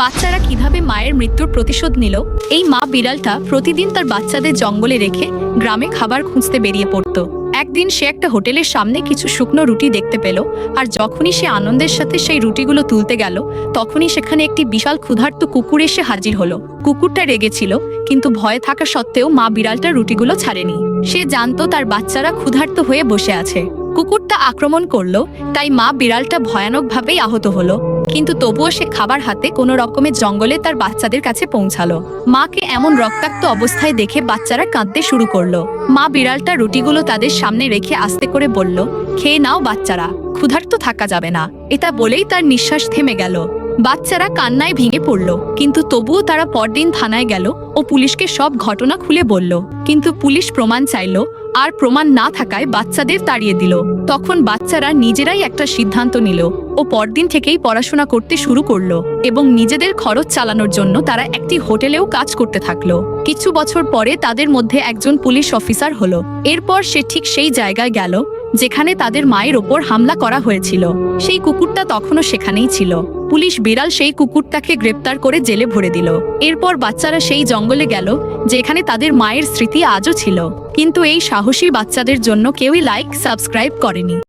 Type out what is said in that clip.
বাচ্চারা কীভাবে মায়ের মৃত্যুর প্রতিশোধ নিল? এই মা বিড়ালটা প্রতিদিন তার বাচ্চাদের জঙ্গলে রেখে গ্রামে খাবার খুঁজতে বেরিয়ে পড়তো। একদিন সে একটা হোটেলের সামনে কিছু শুকনো রুটি দেখতে পেল আর যখনই সে আনন্দের সাথে সেই রুটিগুলো তুলতে গেল, তখনই সেখানে একটি বিশাল ক্ষুধার্ত কুকুর এসে হাজির হলো। কুকুরটা রেগেছিল, কিন্তু ভয়ে থাকা সত্ত্বেও মা বিড়ালটা রুটিগুলো ছাড়েনি। সে জানতো তার বাচ্চারা ক্ষুধার্ত হয়ে বসে আছে। কুকুরটা আক্রমণ করল, তাই মা বিড়ালটা ভয়ানকভাবেই আহত হলো। কিন্তু তবুও সে খাবার হাতে কোনো রকমের জঙ্গলে তার বাচ্চাদের কাছে পৌঁছালো। মাকে এমন রক্তাক্ত অবস্থায় দেখে বাচ্চারা কাঁদতে শুরু করল। মা বিড়ালটা রুটিগুলো তাদের সামনে রেখে আস্তে করে বলল, খেয়ে নাও বাচ্চারা, ক্ষুধার্ত থাকা যাবে না। এটা বলেই তার নিঃশ্বাস থেমে গেল। বাচ্চারা কান্নায় ভেঙে পড়ল, কিন্তু তবুও তারা পরদিন থানায় গেল ও পুলিশকে সব ঘটনা খুলে বলল। কিন্তু পুলিশ প্রমাণ চাইল আর প্রমাণ না থাকায় বাচ্চাদের তাড়িয়ে দিল। তখন বাচ্চারা নিজেরাই একটা সিদ্ধান্ত নিল ও পরদিন থেকেই পড়াশোনা করতে শুরু করল এবং নিজেদের খরচ চালানোর জন্য তারা একটি হোটেলেও কাজ করতে থাকল। কিছু বছর পরে তাদের মধ্যে একজন পুলিশ অফিসার হলো। এরপর সে ঠিক সেই জায়গায় গেল যেখানে তাদের মায়ের ওপর হামলা করা হয়েছিল। সেই কুকুরটা তখনও সেখানেই ছিল। পুলিশ বিড়াল সেই কুকুরটাকে গ্রেপ্তার করে জেলে ভরে দিল। এরপর বাচ্চারা সেই জঙ্গলে গেল, যেখানে তাদের মায়ের স্মৃতি আজও ছিল। কিন্তু এই সাহসী বাচ্চাদের জন্য কেউই লাইক, সাবস্ক্রাইব করেনি।